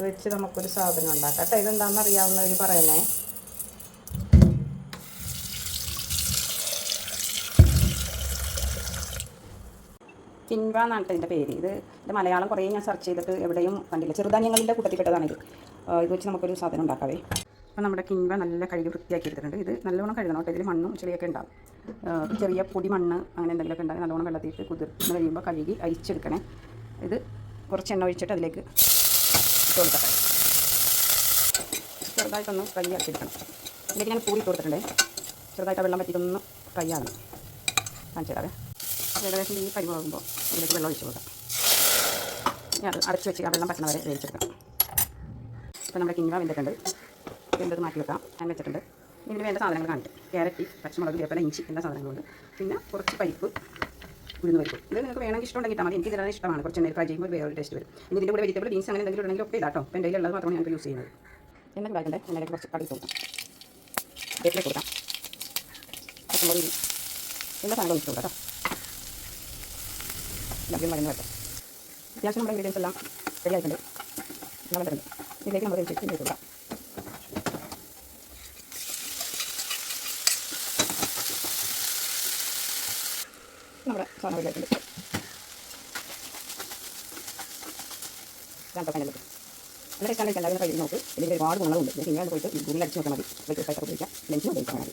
വെച്ച് നമുക്കൊരു സാധനം ഉണ്ടാക്കാം. കേട്ടോ ഇതെന്താണെന്ന് അറിയാവുന്നവർ പറയണേ കിൻവ എന്നാണ് ഇതിന്റെ പേര്. ഇത് എന്റെ മലയാളം കുറേ ഞാൻ സെർച്ച് ചെയ്തിട്ട് എവിടെയും കണ്ടില്ല. ചെറുധാന്യങ്ങളുടെ കൂട്ടത്തിൽപ്പെട്ടതാണിത്. ഇത് വെച്ച് നമുക്കൊരു സാധനം ഉണ്ടാക്കാവേ. അപ്പോൾ നമ്മുടെ കിൻവ നല്ല കഴുകി വൃത്തിയാക്കി എടുത്തിട്ടുണ്ട് ഇത് നല്ലോണം കഴുകണം കേട്ടോ. ഇതിൽ മണ്ണും ചെളിയൊക്കെ ഉണ്ടാവും. ആ, ചെറിയ പൊടി മണ്ണ് അങ്ങനെ എന്തെങ്കിലുമൊക്കെ ഉണ്ടെങ്കിൽ നല്ലോണം വെള്ളത്തിയിട്ട് കുതിർന്ന് കഴിയുമ്പോൾ കഴുകി അരിച്ചെടുക്കണേ. ഇത് കുറച്ച് എണ്ണ ഒഴിച്ചിട്ട് അതിലേക്ക് ഇട്ട് കൊടുക്കാം ചെറുതായിട്ടൊന്ന് ഫ്രൈ ആക്കിയെടുക്കണം ഞാൻ പൂരി കൊടുത്തിട്ടുണ്ട്. ചെറുതായിട്ട് വെള്ളം പറ്റിയിട്ടൊന്ന് ഫ്രൈ ആകണം കാണിച്ചു തരാവേ. ഏകദേശം ഈ പരിവാകുമ്പോൾ ഇതിലേക്ക് വെള്ളം ഒഴിച്ചു കൊടുക്കാം. ഇനി അത് അടച്ചു വെച്ച് ആ വെള്ളം പറ്റണ വരെ വേവിച്ചെടുക്കാം. ഇപ്പോൾ നമ്മുടെ കിഞ്ഞവ വെന്തിട്ടുണ്ട്. വെന്തത് മാറ്റി വെക്കാം. ഞാൻ വെച്ചിട്ടുണ്ട്. ഇതിന് വേണ്ട സാധനങ്ങൾ കാണിക്കും. ക്യാരറ്റ് പച്ചമുളക് വേപ്പല ഇഞ്ചി എല്ലാ സാധനങ്ങളുണ്ട് പിന്നെ കുറച്ച് പരിപ്പ് ഉഴുന്ന് പരിപ്പ് ഇത് നിങ്ങൾക്ക് വേണമെങ്കിൽ ഇഷ്ടമുണ്ടെങ്കിൽ ഇട്ടാൽ മതി. എനിക്ക് ഇതിലാണ് ഇഷ്ടമാണ്. കുറച്ച് നേരം ഫ്രൈ ചെയ്യുമ്പോൾ വേറൊരു ടേസ്റ്റ് വരും. ഇനി ഇതിന്റെ കൂടെ വെജിറ്റബിൾ ബീൻസ് അങ്ങനെ എന്തെങ്കിലും ഉണ്ടെങ്കിൽ ഒക്കെ ഇതാട്ടോ എന്റെ കയ്യിലുള്ളത് മാത്രമാണ് ഞാൻ യൂസ് ചെയ്യുന്നത്. എണ്ണ ഉണ്ടാക്കണ്ടേ എണ്ണയിലേക്ക് കുറച്ച് കടി കൊടുക്കാം. വേപ്പിലേക്ക് കൊടുക്കാം. പച്ചമുളക്. എല്ലാ സാധനങ്ങളും ഒഴിച്ച് കൊടുക്കാം ലഭ്യം വരുന്ന വരട്ടെ. അത്യാവശ്യം നമ്മുടെ ഇൻഗ്രീഡിയൻസ് എല്ലാം റെഡി ആയിട്ടുണ്ട്. ഇതിലേക്ക് നമ്മൾ ഇട്ട് കൊടുക്കാം. നമ്മുടെ റെഡി ആയിട്ടുണ്ട് രണ്ടോ നല്ല ടേസ്റ്റാണ് കഴിക്കാൻ എല്ലാവരും കഴിഞ്ഞ് നോക്ക്. ഇതിൽ ഒരുപാട് ഗുണങ്ങളുണ്ട്. പിന്നെ പോയിട്ട് ഗുണിൽ അടിച്ച് നോക്കാൻ മതി. വെച്ച് ഉപയോഗിക്കാം. ലഞ്ചിന് ഉപയോഗിക്കാൻ മതി